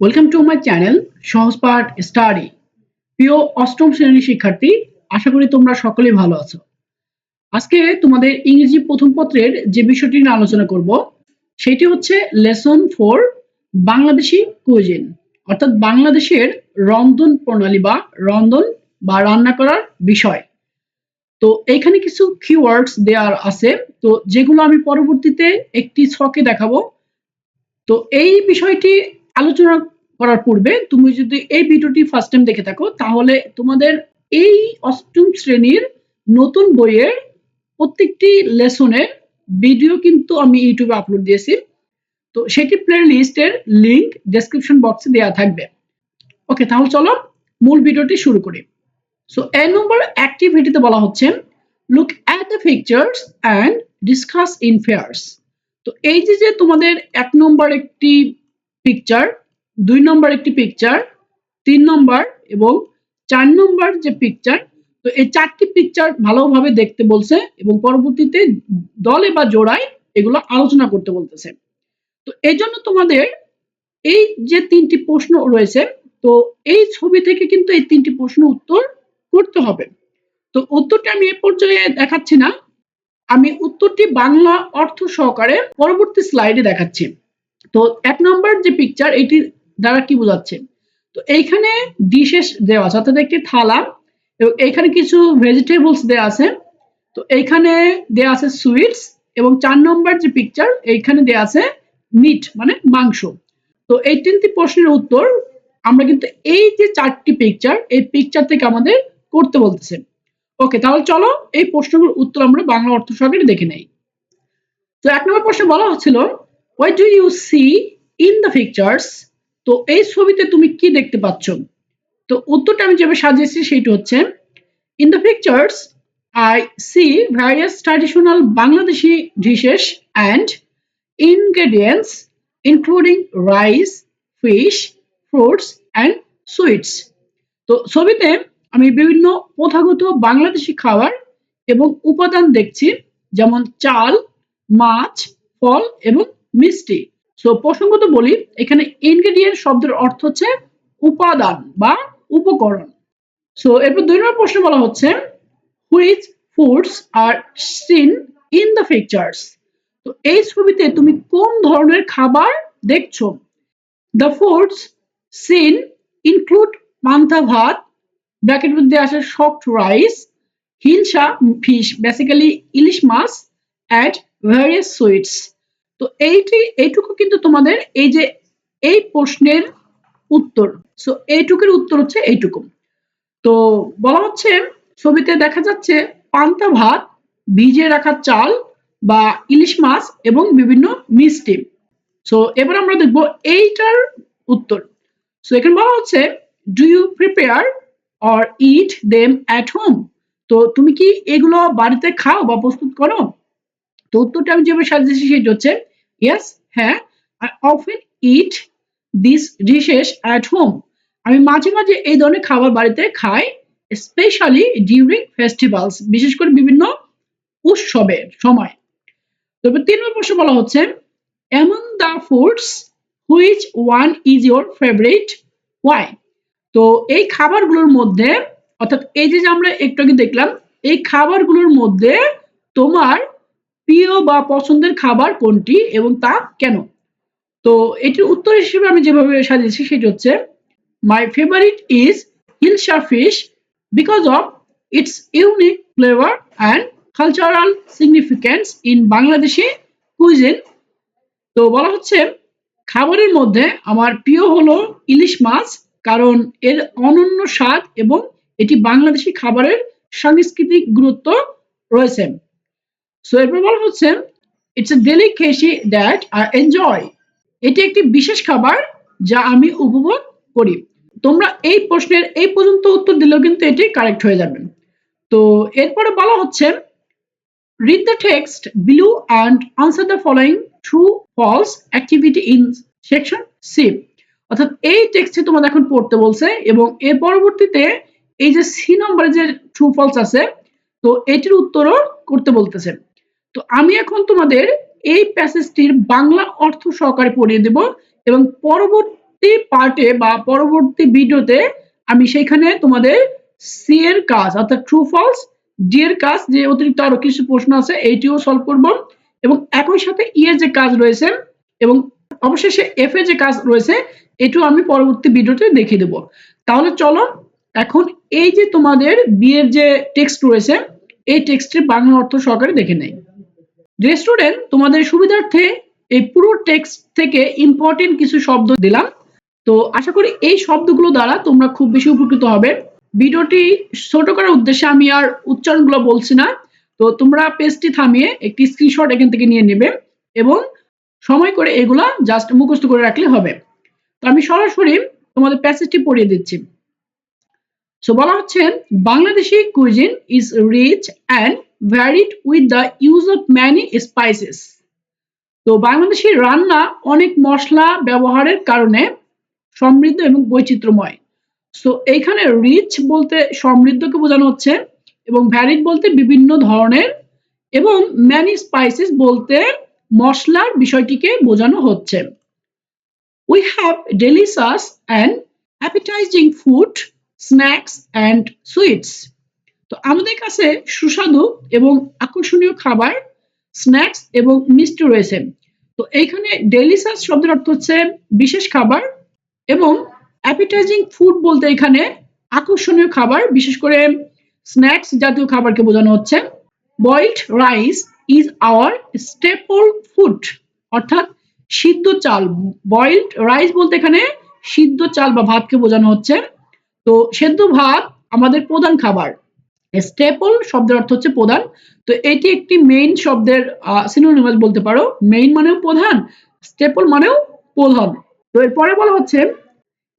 Welcome to my channel Sahajpath study প্রিয় অষ্টম শ্রেণির শিক্ষার্থী, আশা করি তোমরা সকলেই ভালো আছো। আজকে তোমাদের ইংরেজি প্রথম পত্রের যে বিষয়টি নিয়ে আলোচনা করব, সেটি হচ্ছে লেসন ফোর বাংলাদেশি কুইজিন অর্থাৎ বাংলাদেশের রন্ধন প্রণালী বা রন্ধন বা রান্না করার বিষয়। তো এখানে কিছু কিওয়ার্ডস দেওয়ার আছে, তো যেগুলো আমি পরবর্তীতে একটি ছকে দেখাবো। তো এই বিষয়টি আলোচনা করার পূর্বে তুমি যদি এই ভিডিওটি ফার্স্ট টাইম দেখে থাকো, তাহলে তোমাদের এই অষ্টম শ্রেণির নতুন বইয়ের প্রত্যেকটি লেসনের ভিডিও কিন্তু আমি ইউটিউবে আপলোড দিয়েছি। তো সেটি প্লে লিস্টের লিংক ডেসক্রিপশন বক্সে দেওয়া থাকবে। ওকে তাহলে চলো মূল ভিডিওটি শুরু করি। সো এ নম্বর অ্যাক্টিভিটিতে বলা হচ্ছে look at the pictures and discuss in pairs তো এই যে যে তোমাদের এক নম্বর একটি পিকচার দুই নম্বর একটি পিকচার তিন নম্বর এবং চার নম্বর যে পিকচার তো এই চারটি পিকচার ভালোভাবে দেখতে বলছে এবং পরবর্তীতে দলে বা জোড়ায় এগুলো আলোচনা করতে বলতেছে। তো এই জন্য তোমাদের এই যে তিনটি প্রশ্ন রয়েছে, তো এই ছবি থেকে কিন্তু এই তিনটি প্রশ্ন উত্তর করতে হবে। তো উত্তরটা আমি এ পর্যায়ে দেখাচ্ছি না, আমি উত্তরটি বাংলা অর্থ সহকারে পরবর্তী স্লাইডে দেখাচ্ছি। তো এক নম্বর যে পিকচার এটি দ্বারা কি বোঝাচ্ছে? তো এইখানে ডিশেস দেওয়া আছে, অর্থাৎ একটি থালা, এবং এইখানে কিছু ভেজিটেবলস দেওয়া আছে। তো এইখানে দেওয়া আছে সুইটস এবং চার নম্বর যে পিকচার এইখানে দেওয়া আছে মিট মানে মাংস। তো এই তিনটি প্রশ্নের উত্তর আমরা কিন্তু এই যে চারটি পিকচার এই পিকচার থেকে আমাদের করতে বলতেছে। ওকে, তাহলে চলো এই প্রশ্নগুলোর উত্তর আমরা বাংলা অর্থ সহকারে দেখে নেই। তো এক নম্বর প্রশ্ন বলা হচ্ছিল what do you see in the pictures তো এই ছবিতে তুমি কি দেখতে পাচ্ছ? তো উত্তরটা আমি যেভাবে সাজিয়েছি সেটা হচ্ছে in the pictures I see various traditional Bangladeshi dishes and ingredients including rice fish fruits and sweets তো ছবিতে আমি বিভিন্ন প্রথাগত বাংলাদেশি খাবার এবং উপাদান দেখছি, যেমন চাল, মাছ, ফল এবং মিষ্টি। সো প্রসঙ্গত বলি, এখানে ইনগ্রেডিয়েন্ট শব্দের অর্থ হচ্ছে উপাদান বা উপকরণ। সো এরপর দুই নম্বর প্রশ্ন বলা হচ্ছে which foods are seen in the pictures তো এই ছবিতে তুমি কোন ধরনের খাবার দেখছ? দ্য ফুডস সিন ইনক্লুড পান্তা ভাত ব্র্যাকেট মধ্যে আসে soft rice hilsa fish basically ইলিশ মাছ অ্যাড ভ্যারিয়াস সুইটস তো এইটি, এইটুকু কিন্তু তোমাদের এই যে এই প্রশ্নের উত্তর। সো এইটুকুর উত্তর হচ্ছে এইটুকু। তো বলা হচ্ছে, ছবিতে দেখা যাচ্ছে পান্তা ভাত ভিজে রাখা চাল বা ইলিশ মাছ এবং বিভিন্ন মিষ্টি। সো এবার আমরা দেখব এইটার উত্তর। সো এখানে বলা হচ্ছে do you prepare or eat them at home তো তুমি কি এগুলো বাড়িতে খাও বা প্রস্তুত করো? তো উত্তরটা আমি যেভাবে সাজিয়েছি সেটা হচ্ছে ইয়েস হ্যাঁ I often eat this dishes at home আমি মাঝে মাঝে এই ধরনের খাবার বাড়িতে খাই স্পেশালি ডিউরিং ফেস্টিভ্যালস বিশেষ করে বিভিন্ন উৎসবের সময়। তবে তিন নম্বর প্রশ্ন বলা হচ্ছে among the foods which one is your favourite why তো এই খাবারগুলোর মধ্যে, অর্থাৎ এই যে আমরা একটু আগে দেখলাম, এই খাবারগুলোর মধ্যে তোমার প্রিয় বা পছন্দের খাবার কোনটি এবং তা কেন? তো এটির উত্তর হিসেবে আমি যেভাবে সাজিয়েছি সেটি হচ্ছে my favourite is hilsa fish because of its unique flavour and cultural significance in Bangladeshi cuisine তো বলা হচ্ছে, খাবারের মধ্যে আমার প্রিয় হলো ইলিশ মাছ কারণ এর অনন্য স্বাদ এবং এটি বাংলাদেশি খাবারের সাংস্কৃতিক গুরুত্ব রয়েছে। সো এরপর বলা হচ্ছে it's a deli delicacy that I enjoy এটি একটি বিশেষ খাবার যা আমি উপভোগ করি। তোমরা এই প্রশ্নের এই পর্যন্ত উত্তর দিলেও কিন্তু এটি কারেক্ট হয়ে যাবে। তো এরপরে বলা হচ্ছে, Read the text below and answer the following true, false activity in section C. অর্থাৎ এই টেক্সটে তোমাদের এখন পড়তে বলছে এবং এর পরবর্তীতে এই যে সি নম্বরে যে ট্রু ফলস আছে, তো এটির উত্তরও করতে বলতেছে। তো আমি এখন তোমাদের এই প্যাসেজটির বাংলা অর্থ সহকারে পড়িয়ে দেব এবং পরবর্তী পার্টে বা পরবর্তী ভিডিওতে আমি সেখানে তোমাদের সি এর কাজ, অর্থাৎ ট্রু ফলস ডি এর কাজ যে অতিরিক্ত আরও কিছু প্রশ্ন আছে, এইটিও সলভ করব এবং একই সাথে ই এর যে কাজ রয়েছে এবং অবশেষে এফ এর যে কাজ রয়েছে, এটাও আমি পরবর্তী ভিডিওতে দেখিয়ে দেবো। তাহলে চলো, এখন এই যে তোমাদের বিয়ের যে টেক্সট রয়েছে, এই টেক্সটের বাংলা অর্থ সহকারে দেখে নেই। যে স্টুডেন্ট তোমাদের সুবিধার্থে এই পুরো টেক্সট থেকে ইম্পর্টেন্ট কিছু শব্দ দিলাম। তো আশা করি এই শব্দগুলো দ্বারা তোমরা খুব বেশি উপকৃত হবে। ভিডিওটি ছোট করার উদ্দেশ্যে আমি আর উচ্চারণগুলো বলছি না। তো তোমরা পেজটি থামিয়ে একটি স্ক্রিনশট এখান থেকে নিয়ে নেবে এবং সময় করে এগুলা জাস্ট মুখস্থ করে রাখলে হবে। তো আমি সরাসরি তোমাদের প্যাসেজটি পড়িয়ে দিচ্ছি। সো বলা হচ্ছে, Bangladeshi cuisine is rich and varied with the use of many spices তো বাংলাদেশি রান্না অনেক মশলা ব্যবহারের কারণে সমৃদ্ধ এবং বৈচিত্র্যময়। সো এইখানে রিচ বলতে সমৃদ্ধকে বোঝানো হচ্ছে এবং ভ্যারিড বলতে বিভিন্ন ধরনের এবং ম্যানি স্পাইসেস বলতে মশলার বিষয়টিকে বোঝানো হচ্ছে। We have delicious and appetising food snacks and sweets তো আমাদের কাছে সুস্বাদু এবং আকর্ষণীয় খাবার, স্ন্যাক্স এবং মিষ্টি রয়েছে। তো এইখানে ডেলিশাস শব্দের অর্থ হচ্ছে বিশেষ খাবার এবং অ্যাপিটাইজিং ফুড বলতে এখানে আকর্ষণীয় খাবার, বিশেষ করে স্ন্যাক্স জাতীয় খাবারকে বোঝানো হচ্ছে। Boiled rice is our staple food অর্থাৎ সিদ্ধ চাল। বয়েলড রাইস বলতে এখানে সিদ্ধ চাল বা ভাতকে বোঝানো হচ্ছে। তো সেদ্ধ ভাত আমাদের প্রধান খাবার। স্টেপল শব্দের অর্থ হচ্ছে প্রধান। তো এটি একটি মেইন শব্দের সিনোনিমাস বলতে পারো। মেইন মানেও প্রধান স্টেপল মানেও প্রধান। তো এরপরে বলা হচ্ছে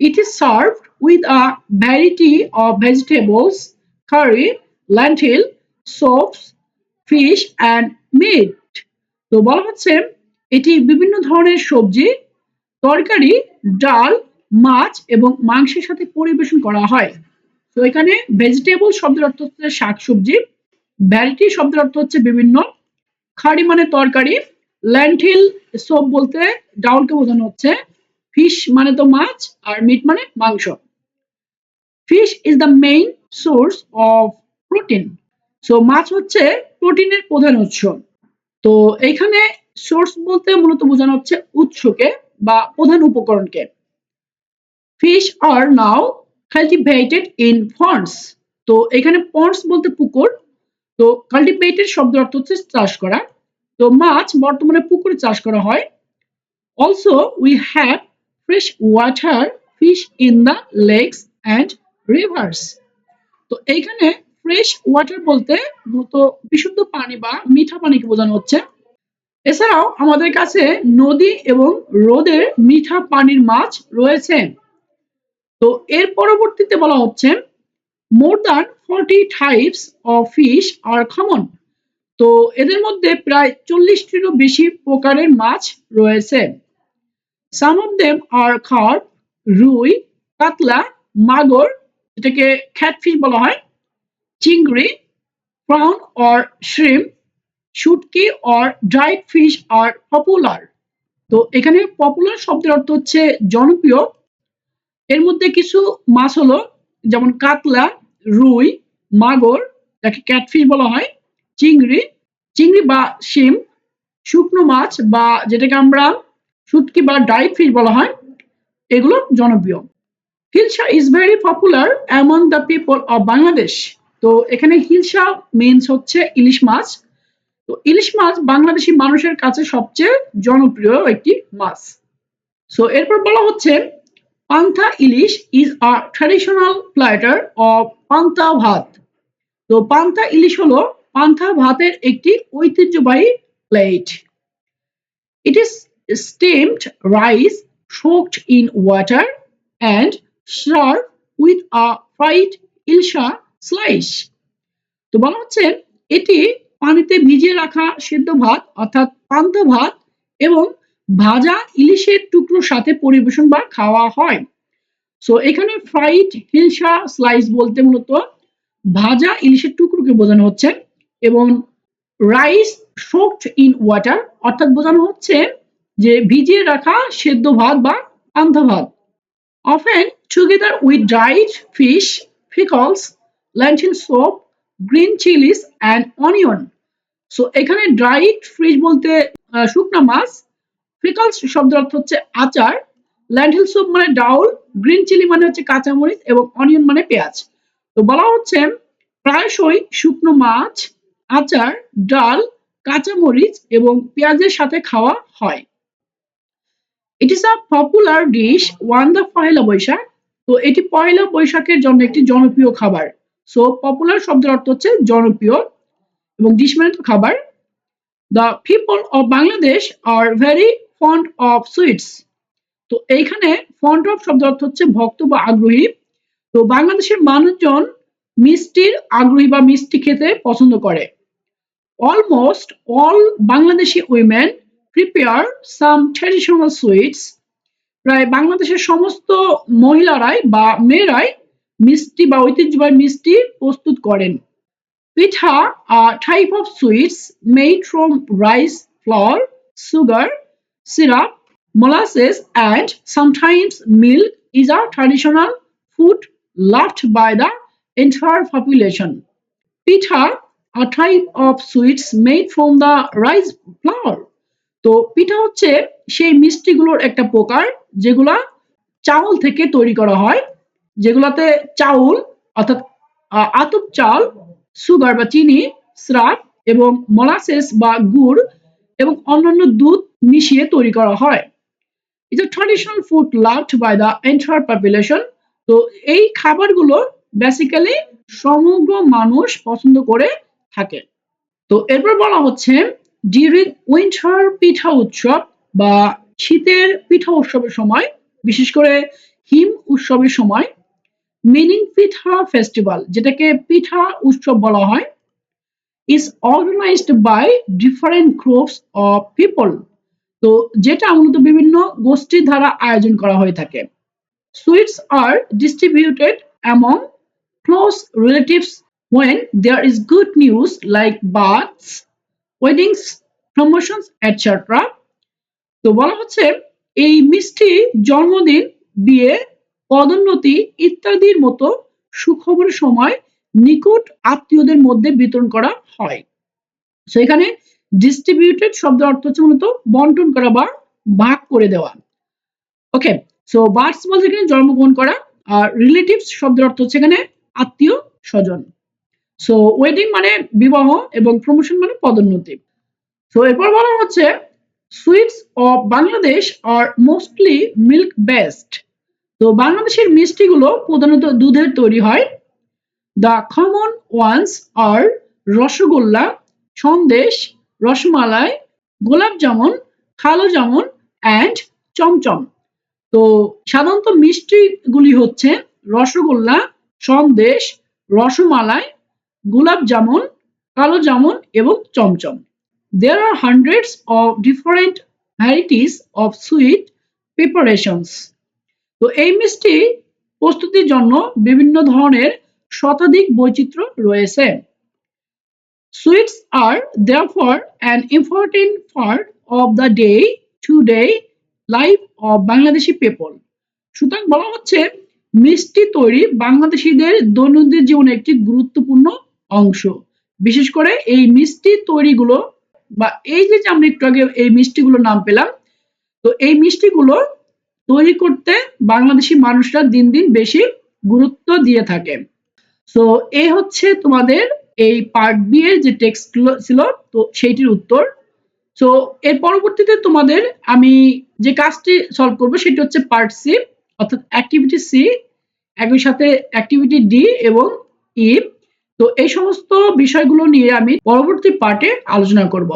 it is served with a variety of vegetables curry lentil soups fish and meat তো বলা হচ্ছে, এটি বিভিন্ন ধরনের সবজি, তরকারি, ডাল, মাছ এবং মাংসের সাথে পরিবেশন করা হয়। তো এখানে ভেজিটেবল শব্দের অর্থ হচ্ছে শাকসবজি, ভ্যারাইটি শব্দের অর্থ হচ্ছে বিভিন্ন। খাড়ি মানে তরকারি ল্যান্টিল সোপ বলতে ডাউলকে বোঝানো হচ্ছে। ফিশ মানে তো মাছ, আর মিট মানে মাংস। Fish is the main source of protein so মাছ হচ্ছে প্রোটিনের প্রধান উৎস। তো এখানে সোর্স বলতে মূলত বোঝানো হচ্ছে উৎসকে বা প্রধান উপকরণকে। Fish are now cultivated in ponds তো এখানে পন্ডস বলতে পুকুর। তো কাল্টিভেটেড শব্দ অর্থ হচ্ছে চাষ করা। তো মাছ বর্তমানে পুকুরে চাষ করা হয়। Also we have fresh water fish in the lakes and rivers তো এইখানে ফ্রেশ ওয়াটার বলতে মূলত বিশুদ্ধ পানি বা মিঠা পানিকে বোঝানো হচ্ছে। এছাড়াও আমাদের কাছে নদী এবং হ্রদের মিঠা পানির মাছ রয়েছে। তো এর পরবর্তীতে বলা হচ্ছে more than forty types of fish are common তো এদের মধ্যে প্রায় চল্লিশটিরও বেশি প্রকারের মাছ রয়েছে। Some of them are carp rui katla, magur এটাকে খ্যাটফিশ বলা হয়, চিংড়ি, prawn or shrimp, শুটকি or dried fish are popular তো এখানে পপুলার শব্দের অর্থ হচ্ছে জনপ্রিয়। এর মধ্যে কিছু মাছ হলো, যেমন কাতলা, রুই, মাগর, যাকে ক্যাটফিশ বলা হয়, চিংড়ি চিংড়ি বা শিম, শুকনো মাছ বা যেটাকে আমরা শুটকি বা ডাইট ফিশ বলা হয়, এগুলো জনপ্রিয়। Hilsa is very popular among the people of Bangladesh তো এখানে হিলসা মিনস হচ্ছে ইলিশ মাছ। তো ইলিশ মাছ বাংলাদেশি মানুষের কাছে সবচেয়ে জনপ্রিয় একটি মাছ। সো এরপর বলা হচ্ছে panta ilish is a traditional platter of panta bhat তো পান্থা ইলিশ হলো পান্থা ভাতের একটি ঐতিহ্যবাহী plate it is steamed rice soaked in water and served with a fried ilsha slice তো বলা হচ্ছে এটি পানিতে ভিজিয়ে রাখা সেদ্ধ ভাত অর্থাৎ পান্তা ভাত এবং ভাজা ইলিশের টুকরোর সাথে পরিবেশন বা খাওয়া হয়। সো এখানে ফ্রাইড হিলসা স্লাইস বলতে মূলত ভাজা ইলিশের টুকরোকে বোঝানো হচ্ছে এবং রাইস সোকড ইন ওয়াটার অর্থাৎ বোঝানো হচ্ছে যে ভিজিয়ে রাখা সেদ্ধ ভাত বা পান্তা ভাত। Often together with dried fish pickles lentil soup green chillies and onion so এখানে ড্রাইড ফিশ বলতে শুকনা মাছ পিকলস শব্দের অর্থ হচ্ছে আচার। ল্যান্ডিল স্যুপ মানে ডাউল, গ্রিন চিলি মানে হচ্ছে কাঁচামরিচ এবং অনিয়ন মানে পেঁয়াজ। তো বলা হচ্ছে প্রায়শই শুকনো মাছ, আচার, ডাল, কাঁচামরিচ এবং পেঁয়াজের সাথে খাওয়া হয়। It is a popular dish on the Poila Boishakh. তো এটি পয়লা বৈশাখের জন্য একটি জনপ্রিয় খাবার। সো পপুলার শব্দের অর্থ হচ্ছে জনপ্রিয় এবং ডিশ মানে খাবার। The people of Bangladesh are very fond of sweets তো এইখানে ফন্ড অফ শব্দ অর্থ হচ্ছে ভক্ত বা আগ্রহী। তো বাংলাদেশের মানুষজন মিষ্টির আগ্রহী বা মিষ্টি খেতে পছন্দ করে। Almost all Bangladeshi women prepare some traditional sweets প্রায় বাংলাদেশের সমস্ত মহিলারাই বা মেয়েরাই মিষ্টি বা ঐতিহ্যবাহী মিষ্টি প্রস্তুত করেন। পিঠা type of sweets made from rice flour, sugar syrup molasses and sometimes milk is a traditional food loved by the entire population pitha a type of sweets made from the rice flour তো পিঠা হচ্ছে সেই মিষ্টিগুলোর একটা প্রকার যেগুলা চাউল থেকে তৈরি করা হয় যেগুলাতে চাউল অর্থাৎ আতপ চাল সুগার বা চিনি স্রাব এবং মলাসেস বা গুড় এবং অন্যান্য দুধ মিশিয়ে তৈরি করা হয়। It's a traditional food loved by the entire population তো এই খাবারগুলো বেসিক্যালি সমগ্র মানুষ পছন্দ করে থাকে। তো এরপর বলা হচ্ছে ডিউরিং উইন্টার পিঠা উৎসব বা শীতের পিঠা উৎসবের সময়, বিশেষ করে হিম উৎসবের সময়, মিনিং পিঠা ফেস্টিভ্যাল যেটাকে পিঠা উৎসব বলা হয় is organised by different groups of people তো যেটা মূলত বিভিন্ন গোষ্ঠীর দ্বারা আয়োজন করা হয়ে থাকে sweets are distributed among close relatives when there is good news like births, weddings, promotions, etc. তো বলা হচ্ছে এই মিষ্টি জন্মদিন বিয়ে পদোন্নতি ইত্যাদির মতো সুখবরের সময় নিকট আত্মীয়দের মধ্যে বিতরণ করা হয়। তো এখানে ডিস্ট্রিবিউটেড শব্দের অর্থ হচ্ছে মূলত বন্টন করা বা ভাগ করে দেওয়া। ওকে সো বার্থস বলতে এখানে জন্মগ্রহণ করা আর রিলেটিভস শব্দের অর্থ হচ্ছে এখানে আত্মীয় স্বজন। সো ওয়েডিং মানে বিবাহ এবং প্রমোশন মানে পদোন্নতি। সো এরপর বলা হচ্ছে sweets of Bangladesh are mostly milk based তো, বাংলাদেশের মিষ্টিগুলো প্রধানত দুধের তৈরি হয় the common ones are rosogolla, sandesh, rasmalai, gulab jamun, kalo jamun and chamcham. তো সাধারণত মিষ্টিগুলি হচ্ছে রসগোল্লা, সন্দেশ, রসমালাই, গোলাপ জামুন, কালো জামুন এবং chamcham. There are hundreds of different varieties of sweet preparations তো এই মিষ্টি প্রস্তুতির জন্য বিভিন্ন ধরনের শতাধিক বৈচিত্র্য রয়েছে। Sweets are therefore an important part of the day to day life of Bangladeshi people. সুতরাং বলা হচ্ছে, মিষ্টি তৈরি বাংলাদেশিদের দৈনন্দিন জীবনে একটি গুরুত্বপূর্ণ অংশ। বিশেষ করে এই মিষ্টি তৈরিগুলো বা এই যে আমরা একটু আগে এই মিষ্টিগুলোর নাম পেলাম, তো এই মিষ্টিগুলো তৈরি করতে বাংলাদেশি মানুষরা দিন দিন বেশি গুরুত্ব দিয়ে থাকে। সো এই হচ্ছে তোমাদের এই পার্ট বি এর যে টেক্সট ছিল তো সেইটির উত্তর। সো এর পরবর্তীতে তোমাদের আমি যে কাজটি সলভ করব সেটি হচ্ছে পার্ট সি অর্থাৎ অ্যাক্টিভিটি সি একই সাথে অ্যাক্টিভিটি ডি এবং ই তো এই সমস্ত বিষয়গুলো নিয়ে আমি পরবর্তী পার্টে আলোচনা করব।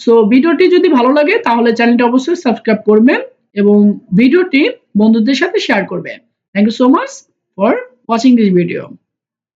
সো ভিডিওটি যদি ভালো লাগে, তাহলে চ্যানেলটি অবশ্যই সাবস্ক্রাইব করবেন এবং ভিডিওটি বন্ধুদের সাথে শেয়ার করবেন thank you so much for watching this video